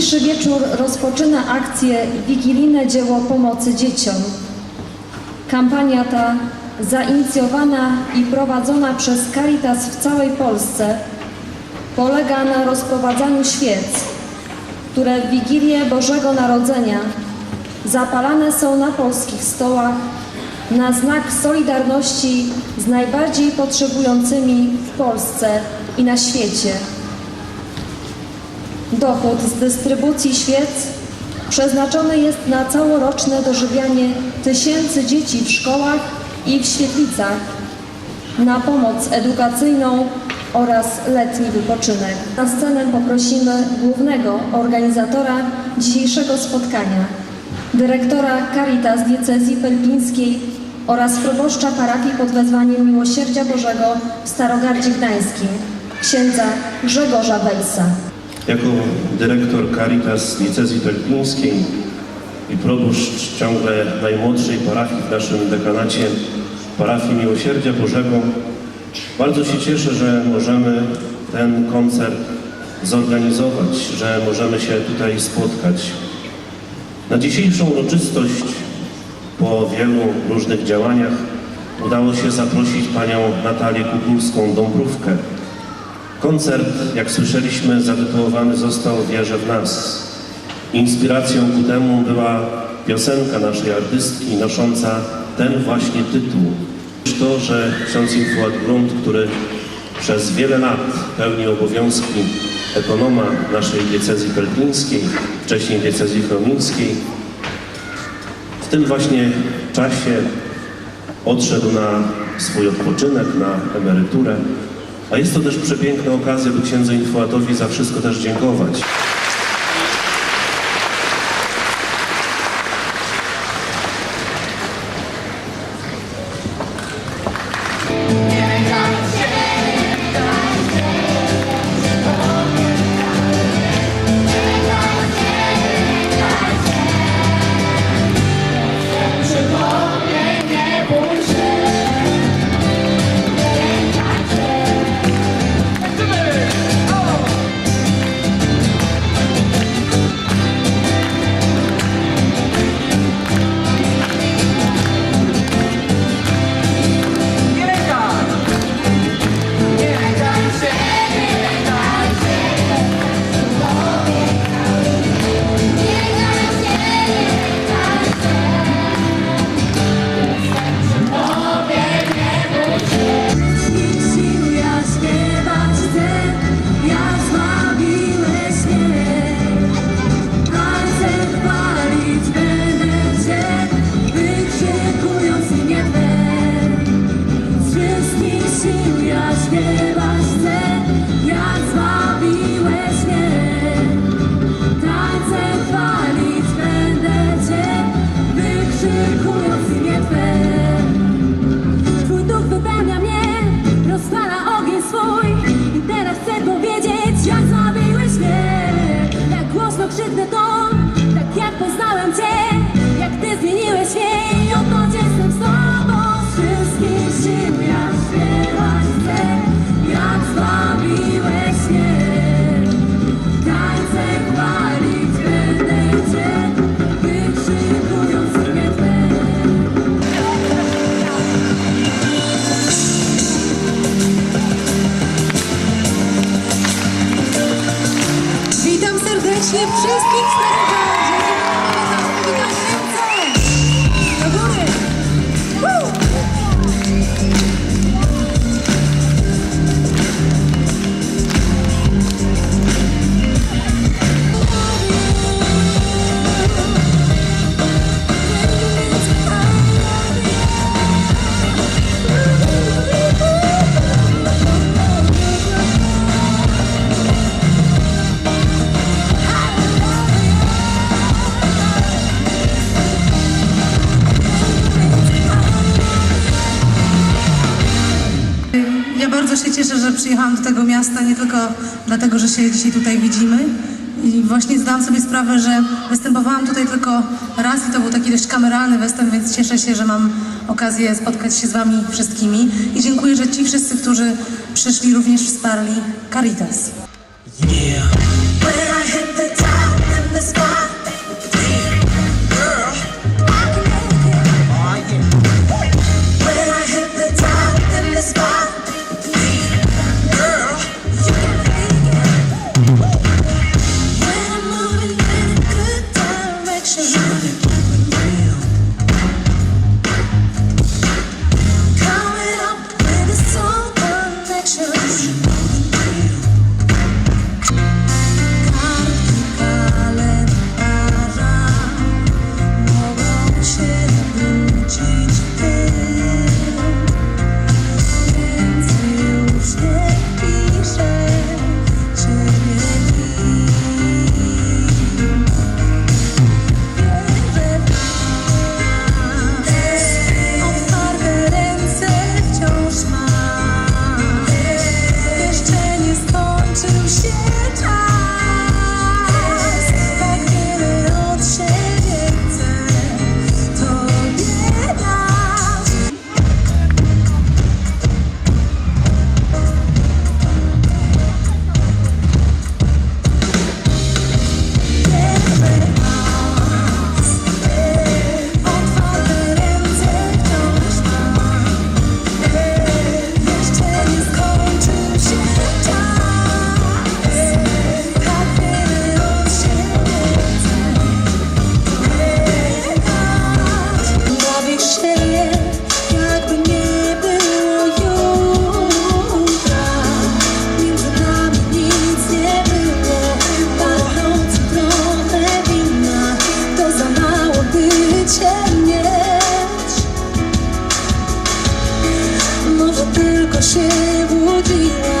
Dzisiejszy wieczór rozpoczyna akcję Wigilijne Dzieło Pomocy Dzieciom. Kampania ta, zainicjowana i prowadzona przez Caritas w całej Polsce, polega na rozprowadzaniu świec, które w Wigilię Bożego Narodzenia zapalane są na polskich stołach na znak solidarności z najbardziej potrzebującymi w Polsce i na świecie. Dochód z dystrybucji świec przeznaczony jest na całoroczne dożywianie tysięcy dzieci w szkołach i w świetlicach, na pomoc edukacyjną oraz letni wypoczynek. Na scenę poprosimy głównego organizatora dzisiejszego spotkania, dyrektora Caritas Diecezji Pelpińskiej oraz proboszcza parafii pod wezwaniem Miłosierdzia Bożego w Starogardzie Gdańskim, księdza Grzegorza Wejsa. Jako dyrektor Caritas Diecezji Pelpińskiej i proboszcz ciągle najmłodszej parafii w naszym dekanacie, parafii Miłosierdzia Bożego, bardzo się cieszę, że możemy ten koncert zorganizować, że możemy się tutaj spotkać. Na dzisiejszą uroczystość po wielu różnych działaniach udało się zaprosić panią Natalię Kukulską-Dąbrówkę, Koncert, jak słyszeliśmy, zatytułowany został Wierzę w nas. Inspiracją ku temu była piosenka naszej artystki nosząca ten właśnie tytuł. To, że ksiądz Infuat Grunt, który przez wiele lat pełnił obowiązki ekonoma naszej diecezji pelpińskiej, wcześniej diecezji chromińskiej, w tym właśnie czasie odszedł na swój odpoczynek, na emeryturę. A jest to też przepiękna okazja, by księdzu Infuatowi za wszystko też dziękować. Bardzo się cieszę, że przyjechałam do tego miasta nie tylko dlatego, że się dzisiaj tutaj widzimy. I właśnie zdałam sobie sprawę, że występowałam tutaj tylko raz i to był taki dość kameralny występ, więc cieszę się, że mam okazję spotkać się z Wami wszystkimi. I dziękuję, że ci wszyscy, którzy przyszli, również wsparli Caritas. When tylko się łudziłam